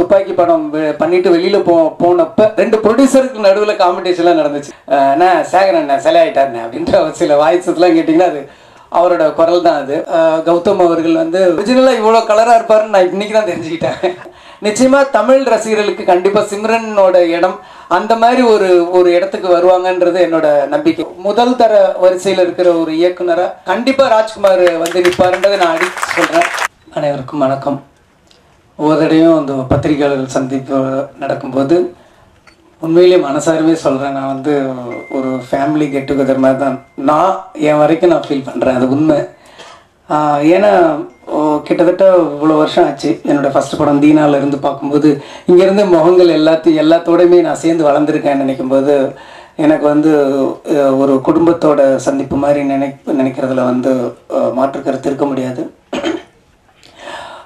துப்பாக்கி படம் பண்ணிட்டு வெளியில போ போனப்ப ரெண்டு ப்ரொடியூசருக்கு நடுவில் காம்படிஷன்லாம் நடந்துச்சு. அஹ் அண்ணா சேகர் அண்ணா சிலை ஆயிட்டாருண்ணே அப்படின்ற சில வாய்ஸ்லாம் கேட்டிங்கன்னா அது அவரோட குரல் தான் அது. கௌதம் அவர்கள் வந்து ஒரிஜினலாக இவ்வளோ கலராக இருப்பாருன்னு நான் இன்னைக்கு தான் தெரிஞ்சுக்கிட்டேன். நிச்சயமாக தமிழ் ரசிகர்களுக்கு கண்டிப்பாக சிம்ரனோட இடம் அந்த மாதிரி ஒரு ஒரு இடத்துக்கு வருவாங்கன்றது என்னோட நம்பிக்கை. முதல் தர வரிசையில் இருக்கிற ஒரு இயக்குனராக கண்டிப்பாக ராஜ்குமார் வந்து நிற்பாருன்றதை நான் அடிச்சு சொல்கிறேன் அனைவருக்கும் வணக்கம். ஒவ்வொரு தடையும் அந்த பத்திரிகையாளர்கள் சந்திப்பு நடக்கும்போது உண்மையிலேயே மனசாரமே சொல்கிறேன் நான் வந்து ஒரு ஃபேமிலி கெட் டுகெதர் மாதிரி தான் நான் என் வரைக்கும் நான் ஃபீல் பண்ணுறேன் அது உண்மை. ஏன்னா ஓ, கிட்டத்தட்ட இவ்வளோ வருஷம் ஆச்சு. என்னோடய ஃபஸ்ட் படம் தீனாவிலேருந்து இருந்து பார்க்கும்போது இங்கேருந்து முகங்கள் எல்லாத்தையும் எல்லாத்தோடையுமே நான் சேர்ந்து வளர்ந்துருக்கேன்னு நினைக்கும்போது எனக்கு வந்து ஒரு குடும்பத்தோட சந்திப்பு மாதிரி நினை நினைக்கிறதுல வந்து மாற்று கருத்து இருக்க முடியாது.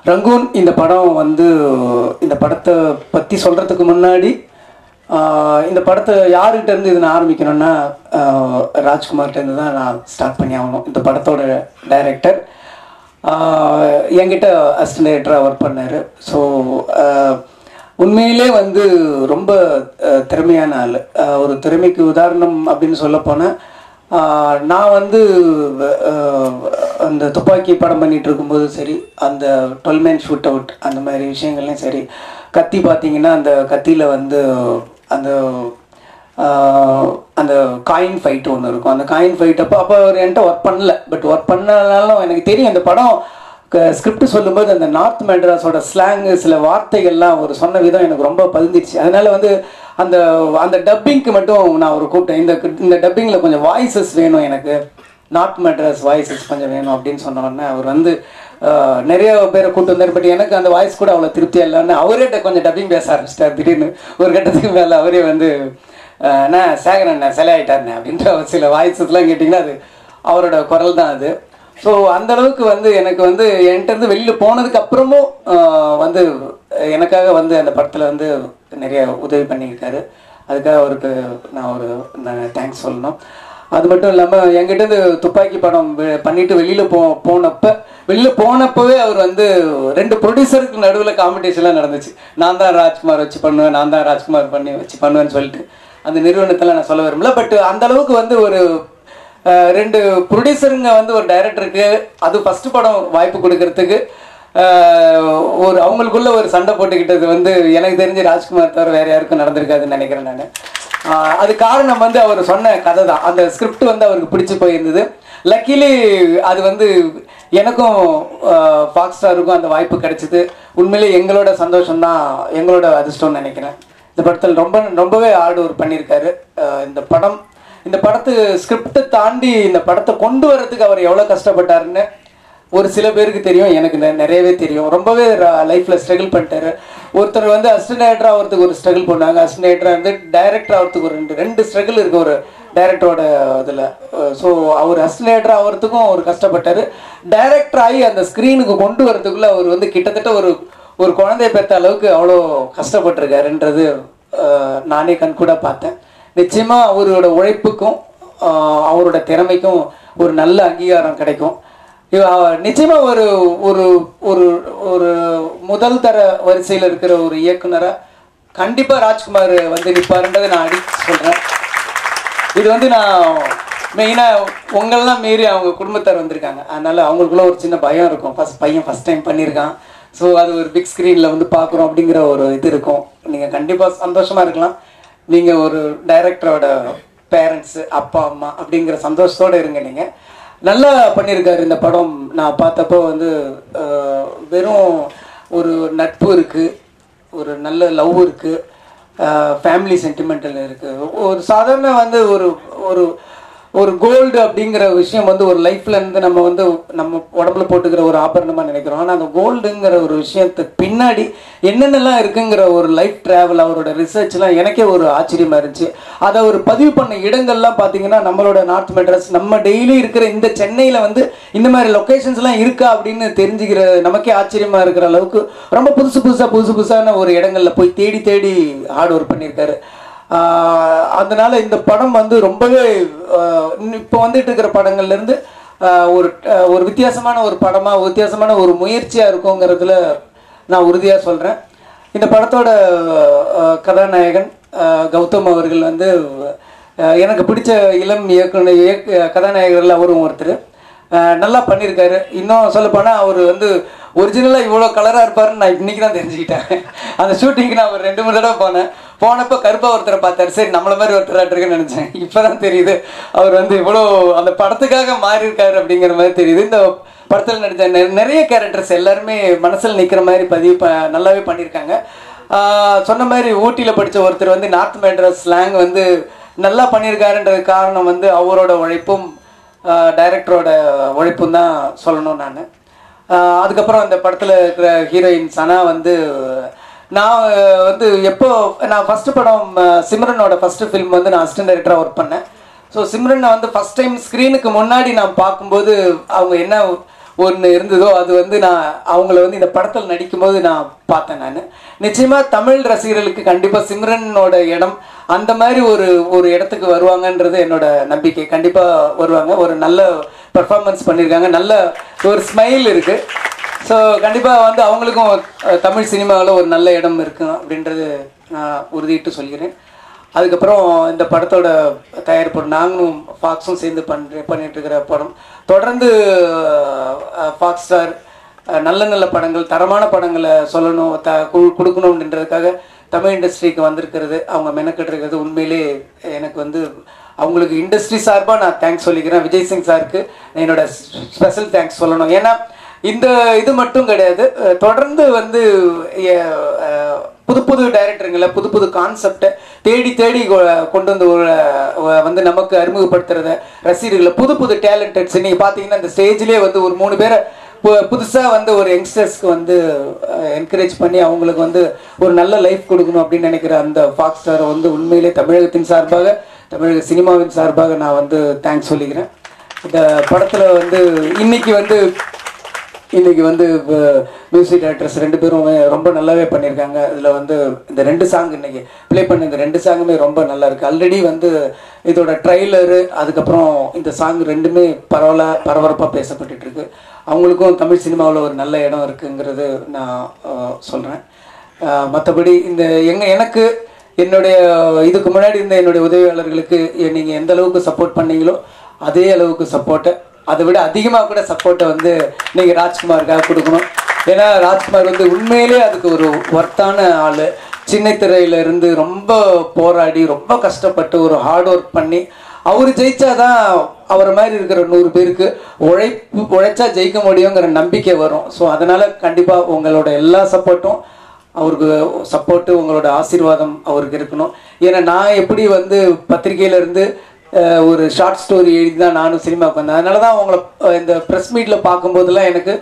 ரங்கூன் இந்த படம் வந்து இந்த படத்தை பற்றி சொல்கிறதுக்கு முன்னாடி இந்த படத்தை யாருக்கிட்டேருந்து இதை நான் ஆரம்பிக்கணும்னா ராஜ்குமார்கிட்டேருந்து தான் நான் ஸ்டார்ட் பண்ணி ஆகணும். இந்த படத்தோட டைரக்டர் என்கிட்ட அசிஸ்டன்ட் டைரக்டராக ஒர்க் பண்ணார். ஸோ உண்மையிலே வந்து ரொம்ப திறமையான ஆள். ஒரு திறமைக்கு உதாரணம் அப்படின்னு சொல்லப்போனால் நான் வந்து அந்த துப்பாக்கி படம் பண்ணிட்டு இருக்கும்போது சரி அந்த டுவெல் மேன் ஷூட் அவுட் அந்த மாதிரி விஷயங்கள்லையும் சரி கத்தி பார்த்தீங்கன்னா அந்த கத்தியில் வந்து அந்த அந்த காயின் ஃபைட் ஒன்று இருக்கும். அந்த காயின் ஃபைட் அப்போ அப்போ அவர் என்கிட்ட ஒர்க் பண்ணல. பட் ஒர்க் பண்ணனாலும் எனக்கு தெரியும் அந்த படம் ஸ்கிரிப்ட் சொல்லும்போது அந்த நார்த் மெட்ராஸோட ஸ்லாங்கு சில வார்த்தைகள்லாம் அவர் சொன்ன விதம் எனக்கு ரொம்ப பதிந்துச்சு அதனால வந்து அந்த அந்த டப்பிங்க்கு மட்டும் நான் ஒரு கூப்பிட்டேன். இந்த இந்த டப்பிங்கில் கொஞ்சம் வாய்ஸஸ் வேணும் எனக்கு. நார்த் மெட்ராஸ் வாய்ஸஸ் கொஞ்சம் வேணும் அப்படின்னு சொன்ன அவர் வந்து நிறைய பேரை கூப்பிட்டு வந்தார். பட் எனக்கு அந்த வாய்ஸ் கூட அவ்வளோ திருப்தியாக இல்லைன்னு அவரே கொஞ்சம் டப்பிங் பேச ஆரம்பிச்சிட்டார். திடீர்னு ஒரு கட்டத்துக்கு மேலே அவரே வந்து அண்ணா சேகரன் அண்ணா சிலை அப்படின்ற ஒரு சில வாய்ஸஸ்லாம் கேட்டிங்கன்னா அது அவரோட குரல் தான் அது. ஸோ அந்த அளவுக்கு வந்து எனக்கு வந்து என்கிட்ட இருந்து வெளியில் போனதுக்கு அப்புறமும் வந்து எனக்காக வந்து அந்த படத்தில் வந்து நிறைய உதவி பண்ணியிருக்காரு அதுக்காக அவருக்கு நான் ஒரு தேங்க்ஸ் சொல்லணும். அது மட்டும் இல்லாமல் என்கிட்ட துப்பாக்கி படம் பண்ணிட்டு வெளியில் போ போனப்போ வெளியில் போனப்பவே அவர் வந்து ரெண்டு ப்ரொடியூசருக்கு நடுவில் காம்படிஷன்லாம் நடந்துச்சு. நான் தான் ராஜ்குமார் வச்சு பண்ணுவேன் நான் தான் ராஜ்குமார் பண்ணி வச்சு பண்ணுவேன்னு சொல்லிட்டு அந்த நிறுவனத்தில் நான் சொல்ல விரும்பல. பட் அந்த அளவுக்கு வந்து ஒரு ரெண்டு ப்ரொடியூசருங்க வந்து ஒரு டைரக்டருக்கு அது ஃபஸ்ட்டு படம் வாய்ப்பு கொடுக்கறதுக்கு ஒரு அவங்களுக்குள்ள ஒரு சண்டை போட்டுக்கிட்டது வந்து எனக்கு தெரிஞ்சு ராஜ்குமார் தவிர வேற யாருக்கும் நடந்திருக்காதுன்னு நினைக்கிறேன் நான். அது காரணம் வந்து அவர் சொன்ன கதை தான். அந்த ஸ்கிரிப்ட் வந்து அவருக்கு பிடிச்சு போயிருந்தது. லக்கிலி அது வந்து எனக்கும் ஃபாக்ஸ் ஸ்டாருக்கும் அந்த வாய்ப்பு கிடைச்சிது. உண்மையிலே எங்களோட சந்தோஷம் தான் எங்களோட அதிர்ஷ்டம்னு நினைக்கிறேன். இந்த படத்தில் ரொம்ப ரொம்பவே ஹார்ட் ஒர்க் பண்ணியிருக்காரு. இந்த படம் இந்த படத்து ஸ்கிரிப்டை தாண்டி இந்த படத்தை கொண்டு வர்றதுக்கு அவர் எவ்வளோ கஷ்டப்பட்டாருன்னு ஒரு சில பேருக்கு தெரியும் எனக்கு நிறையவே தெரியும். ரொம்பவே லைஃப்பில் ஸ்ட்ரகிள் பண்ணிட்டாரு. ஒருத்தர் வந்து அசிஸ்டன்ட் ஆகிறதுக்கு ஒரு ஸ்ட்ரகிள் பண்ணாங்க. அசிஸ்டன்ட் டைரக்டர் வந்து டைரக்டர் ஆகிறதுக்கு ஒரு ரெண்டு ரெண்டு ஸ்ட்ரகிள் இருக்குது ஒரு டைரக்டரோட இதில். ஸோ அவர் அசிஸ்டன்ட் டைரக்டர் ஆகிறதுக்கும் அவர் கஷ்டப்பட்டார். டைரக்டர் ஆகி அந்த ஸ்க்ரீனுக்கு கொண்டு வரதுக்குள்ளே அவர் வந்து கிட்டத்தட்ட ஒரு ஒரு குழந்தைய பெற்ற அளவுக்கு அவ்வளோ கஷ்டப்பட்டிருக்காருன்றது நானே கண்கூட பார்த்தேன். நிச்சயமாக அவரோட உழைப்புக்கும் அவரோட திறமைக்கும் ஒரு நல்ல அங்கீகாரம் கிடைக்கும். நிச்சயமா ஒரு ஒரு ஒரு ஒரு முதல் தர வரிசையில் இருக்கிற ஒரு இயக்குனரா கண்டிப்பா ராஜ்குமார் வந்து நிற்பாருன்றதை நான் அடிச்சு சொல்றேன். இது வந்து நான் மெயினாக உங்களெல்லாம் மீறி அவங்க குடும்பத்தார் வந்திருக்காங்க. அதனால அவங்களுக்குள்ள ஒரு சின்ன பயம் இருக்கும். ஃபஸ்ட் பையன் ஃபர்ஸ்ட் டைம் பண்ணியிருக்கான் ஸோ அது ஒரு பிக் ஸ்க்ரீனில் வந்து பார்க்குறோம் அப்படிங்கிற ஒரு இது இருக்கும். நீங்கள் கண்டிப்பாக சந்தோஷமாக இருக்கலாம். நீங்கள் ஒரு டைரக்டரோட பேரண்ட்ஸு அப்பா அம்மா அப்படிங்கிற சந்தோஷத்தோடு இருங்க நீங்கள் நல்லா பண்ணியிருக்காரு இந்த படம். நான் பார்த்தப்போ வந்து வெறும் ஒரு நட்பு இருக்குது ஒரு நல்ல லவ் இருக்குது ஃபேமிலி சென்டிமெண்டல் இருக்குது ஒரு சாதாரண வந்து ஒரு ஒரு ஒரு கோல்டு அப்படிங்கிற விஷயம் வந்து ஒரு லைஃப்ல இருந்து நம்ம வந்து நம்ம உடம்புல போட்டுக்கிற ஒரு ஆபரணமா நினைக்கிறோம். ஆனால் அந்த கோல்டுங்கிற ஒரு விஷயத்துக்கு பின்னாடி என்னென்னலாம் இருக்குங்கிற ஒரு லைஃப் டிராவல் அவரோட ரிசர்ச்லாம் எனக்கே ஒரு ஆச்சரியமா இருந்துச்சு. அதை அவர் பதிவு பண்ண இடங்கள்லாம் பார்த்தீங்கன்னா நம்மளோட நார்த் மெட்ராஸ் நம்ம டெய்லி இருக்கிற இந்த சென்னையில் வந்து இந்த மாதிரி லொக்கேஷன்ஸ்லாம் இருக்கா அப்படின்னு தெரிஞ்சுக்கிற நமக்கே ஆச்சரியமா இருக்கிற அளவுக்கு ரொம்ப புதுசு புதுசாக புதுசு புதுசான ஒரு இடங்கள்ல போய் தேடி தேடி ஹார்ட் ஒர்க் பண்ணியிருக்காரு. அதனால் இந்த படம் வந்து ரொம்பவே இப்போ வந்துட்டு இருக்கிற படங்கள்லேருந்து ஒரு ஒரு வித்தியாசமான ஒரு படமாக வித்தியாசமான ஒரு முயற்சியாக இருக்குங்கிறதுல நான் உறுதியாக சொல்கிறேன் இந்த படத்தோட கதாநாயகன் கௌதம் அவர்கள் வந்து எனக்கு பிடிச்ச இளம் இயக்குனர் இயக்க கதாநாயகர்கள் அவரும் ஒருத்தர். நல்லா பண்ணியிருக்காரு இன்னும் சொல்லப்போனால் அவர் வந்து ஒரிஜினலாக இவ்வளோ கலராக இருப்பாருன்னு நான் இன்றைக்கி தான் தெரிஞ்சுக்கிட்டேன். அந்த ஷூட்டிங்க்கு நான் ஒரு ரெண்டு மூணு தடவை போனேன். போனப்போ கருப்பா ஒருத்தரை பார்த்தாரு. சரி நம்மள மாதிரி ஒருத்தராட்டு இருக்குன்னு நினச்சேன். இப்போ தான் தெரியுது. அவர் வந்து இவ்வளோ அந்த படத்துக்காக மாறி இருக்காரு அப்படிங்கிற மாதிரி தெரியுது. இந்த படத்தில் நடித்த நெ- நிறைய கேரக்டர்ஸ் எல்லாருமே மனசில் நிற்கிற மாதிரி பதிவு ப நல்லாவே பண்ணியிருக்காங்க. சொன்ன மாதிரி ஊட்டியில் படித்த ஒருத்தர் வந்து நார்த் மெட்ராஸ் ஸ்லாங் வந்து நல்லா பண்ணியிருக்காருன்றது காரணம் வந்து அவரோட உழைப்பும் டைரக்டரோட உழைப்பும் தான் சொல்லணும் நான். அதுக்கப்புறம் அந்த படத்தில் இருக்கிற ஹீரோயின் சனா வந்து நான் வந்து எப்போ நான் ஃபஸ்ட்டு படம் சிம்ரனோட ஃபஸ்ட்டு ஃபிலிம் வந்து நான் அசிஸ்டன்ட் டைரக்டராக ஒர்க் பண்ணேன். ஸோ சிம்ரனை வந்து ஃபஸ்ட் டைம் ஸ்க்ரீனுக்கு முன்னாடி நான் பார்க்கும்போது அவங்க என்ன ஒன்று இருந்ததோ அது வந்து நான் அவங்கள வந்து இந்த படத்தில் நடிக்கும்போது நான் பார்த்தேன் நான். நிச்சயமாக தமிழ் ரசிகர்களுக்கு கண்டிப்பாக சிம்ரனோட இடம் அந்த மாதிரி ஒரு ஒரு இடத்துக்கு வருவாங்கன்றது என்னோட நம்பிக்கை. கண்டிப்பாக வருவாங்க. ஒரு நல்ல பெர்ஃபார்மன்ஸ் பண்ணியிருக்காங்க நல்ல ஒரு ஸ்மைல் இருக்குது ஸோ கண்டிப்பாக வந்து அவங்களுக்கும் தமிழ் சினிமாவில் ஒரு நல்ல இடம் இருக்கும் அப்படின்றது நான் உறுதியிட்டு சொல்கிறேன். அதுக்கப்புறம் இந்த படத்தோட தயாரிப்பு நாங்களும் ஃபாக்ஸும் சேர்ந்து பண்ணி பண்ணிட்டு இருக்கிற படம். தொடர்ந்து ஃபாக்ஸ் ஸ்டார் நல்ல நல்ல படங்கள் தரமான படங்களை சொல்லணும் த கு- கொடுக்கணும் அப்படின்றதுக்காக தமிழ் இண்டஸ்ட்ரிக்கு வந்திருக்கிறது அவங்க மெனக்கெட்டுருக்கிறது உண்மையிலே எனக்கு வந்து அவங்களுக்கு இண்டஸ்ட்ரி சார்பாக நான் தேங்க்ஸ் சொல்லிக்கிறேன். விஜய் சிங் சாருக்கு என்னோட ஸ்பெஷல் தேங்க்ஸ் சொல்லணும். ஏன்னா இந்த இது மட்டும் கிடையாது. தொடர்ந்து வந்து புது புது டைரக்டருங்களை புது புது கான்செப்டை தேடி தேடி கொ- கொண்டு வந்து வந்து நமக்கு அறிமுகப்படுத்துறத ரசிகர்களை புது புது டேலண்டட்ஸ் நீங்கள் பார்த்தீங்கன்னா இந்த ஸ்டேஜ்லேயே வந்து ஒரு மூணு பேரை புதுசாக வந்து ஒரு யங்ஸ்டர்ஸ்க்கு வந்து என்கரேஜ் பண்ணி அவங்களுக்கு வந்து ஒரு நல்ல லைஃப் கொடுக்கணும் அப்படின்னு நினைக்கிற அந்த ஃபாக்ஸ் ஸ்டாரை வந்து உண்மையிலே தமிழகத்தின் சார்பாக தமிழக சினிமாவின் சார்பாக நான் வந்து தேங்க்ஸ் சொல்லிக்கிறேன். இந்த படத்தில் வந்து இன்னைக்கு வந்து இன்னைக்கு வந்து மியூசிக் டைரக்டர்ஸ் ரெண்டு பேரும் ரொம்ப நல்லாவே பண்ணியிருக்காங்க. இதில் வந்து இந்த ரெண்டு சாங் இன்னைக்கு ப்ளே பண்ண இந்த ரெண்டு சாங்குமே ரொம்ப நல்லா இருக்கு. ஆல்ரெடி வந்து இதோட ட்ரைலரு அதுக்கப்புறம் இந்த சாங் ரெண்டுமே பரவலா பரபரப்பாக பேசப்பட்டுட்டு இருக்கு. அவங்களுக்கும் தமிழ் சினிமாவில் ஒரு நல்ல இடம் இருக்குங்கிறது நான் சொல்கிறேன் மற்றபடி இந்த எங்க எனக்கு என்னுடைய இதுக்கு முன்னாடி இருந்த என்னுடைய உதவியாளர்களுக்கு நீங்கள் எந்த அளவுக்கு சப்போர்ட் பண்ணீங்களோ அதே அளவுக்கு சப்போர்ட்டை அதை விட அதிகமாக கூட சப்போர்ட்டை வந்து நீங்கள் ராஜ்குமாருக்காக கொடுக்கணும். ஏன்னா ராஜ்குமார் வந்து உண்மையிலே அதுக்கு ஒரு ஒர்த்தான ஆள். சின்ன திரையிலிருந்து ரொம்ப போராடி ரொம்ப கஷ்டப்பட்டு ஒரு ஹார்ட் ஒர்க் பண்ணி அவர் ஜெயிச்சாதான் அவரை மாதிரி இருக்கிற நூறு பேருக்கு உழைப்பு உழைச்சா ஜெயிக்க முடியுங்கிற நம்பிக்கை வரும். ஸோ அதனால் கண்டிப்பாக உங்களோட எல்லா சப்போர்ட்டும் அவருக்கு சப்போர்ட்டு உங்களோட ஆசீர்வாதம் அவருக்கு இருக்கணும். ஏன்னா நான் எப்படி வந்து பத்திரிகையிலேருந்து ஒரு ஷார்ட் ஸ்டோரி எழுதி தான் நானும் சினிமாவுக்கு வந்தேன் அதனால தான் அவங்கள இந்த ப்ரெஸ் மீட்டில் பார்க்கும்போதெல்லாம் எனக்கு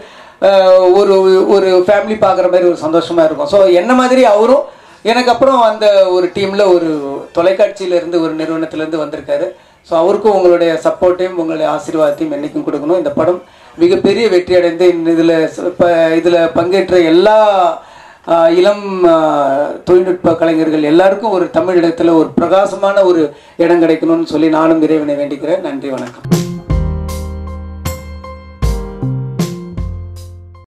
ஒரு ஒரு ஃபேமிலி பார்க்குற மாதிரி ஒரு சந்தோஷமாக இருக்கும். ஸோ என்ன மாதிரி அவரும் எனக்கு அப்புறம் அந்த ஒரு டீமில் ஒரு தொலைக்காட்சியிலேருந்து ஒரு நிறுவனத்திலேருந்து வந்திருக்காரு. ஸோ அவருக்கும் உங்களுடைய சப்போர்ட்டையும் உங்களுடைய ஆசீர்வாதத்தையும் என்றைக்கும் கொடுக்கணும். இந்த படம் மிகப்பெரிய வெற்றி அடைந்து இதில் இப்போ இதில் பங்கேற்ற எல்லா இளம் தொழில்நுட்ப கலைஞர்கள் எல்லாருக்கும் ஒரு தமிழ் இடத்துல ஒரு பிரகாசமான ஒரு இடம் கிடைக்கணும்னு சொல்லி நானும் இறைவனை வேண்டிக்கிறேன். நன்றி வணக்கம்.